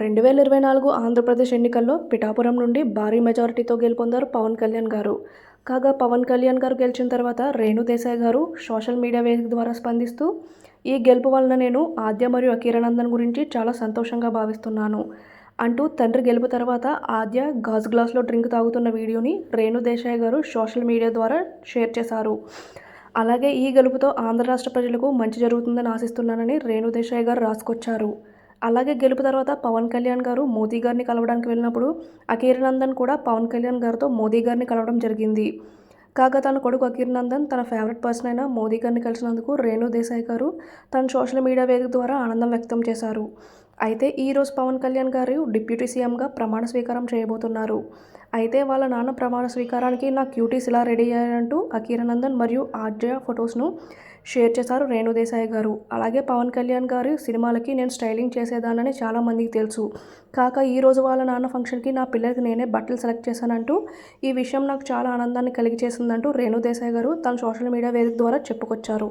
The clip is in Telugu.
రెండు వేల ఇరవై నాలుగు ఆంధ్రప్రదేశ్ ఎన్నికల్లో పిఠాపురం నుండి భారీ మెజారిటీతో గెలుపొందారు పవన్ కళ్యాణ్ గారు. కాగా పవన్ కళ్యాణ్ గారు గెలిచిన తర్వాత రేణు దేశాయ్ గారు సోషల్ మీడియా వేదిక ద్వారా స్పందిస్తూ ఈ గెలుపు వలన నేను ఆద్య మరియు అకీరానందన్ గురించి చాలా సంతోషంగా భావిస్తున్నాను అంటూ తండ్రి గెలుపు తర్వాత ఆద్య గాజు గ్లాస్లో డ్రింక్ తాగుతున్న వీడియోని రేణు దేశాయ్ గారు సోషల్ మీడియా ద్వారా షేర్ చేశారు. అలాగే ఈ గెలుపుతో ఆంధ్ర రాష్ట్ర ప్రజలకు మంచి జరుగుతుందని ఆశిస్తున్నానని రేణు దేశాయ్ గారు రాసుకొచ్చారు. అలాగే గెలుపు తర్వాత పవన్ కళ్యాణ్ గారు మోదీ గారిని కలవడానికి వెళ్ళినప్పుడు అకీర్ నందన్ కూడా పవన్ కళ్యాణ్ గారితో మోదీ గారిని కలవడం జరిగింది. కాగా తన కొడుకు అకీర్ నందన్ తన ఫేవరెట్ పర్సన్ అయిన మోదీ గారిని కలిసినందుకు రేణు దేశాయ్ గారు తన సోషల్ మీడియా వేదిక ద్వారా ఆనందం వ్యక్తం చేశారు. అయితే ఈరోజు పవన్ కళ్యాణ్ గారు డిప్యూటీ సీఎంగా ప్రమాణ స్వీకారం చేయబోతున్నారు. అయితే వాళ్ళ నాన్న ప్రమాణ స్వీకారానికి నా క్యూటీస్ ఇలా రెడీ అయ్యారంటూ అకీరానందన్ మరియు ఆర్జయ ఫొటోస్ను షేర్ చేశారు రేణుదేశాయ్ గారు. అలాగే పవన్ కళ్యాణ్ గారు సినిమాలకి నేను స్టైలింగ్ చేసేదానని చాలామందికి తెలుసు. కాక ఈ రోజు వాళ్ళ నాన్న ఫంక్షన్కి నా పిల్లలకి నేనే బట్టలు సెలెక్ట్ చేశానంటూ ఈ విషయం నాకు చాలా ఆనందాన్ని కలిగి చేసిందంటూ రేణుదేశాయ్ గారు తన సోషల్ మీడియా వేదిక ద్వారా చెప్పుకొచ్చారు.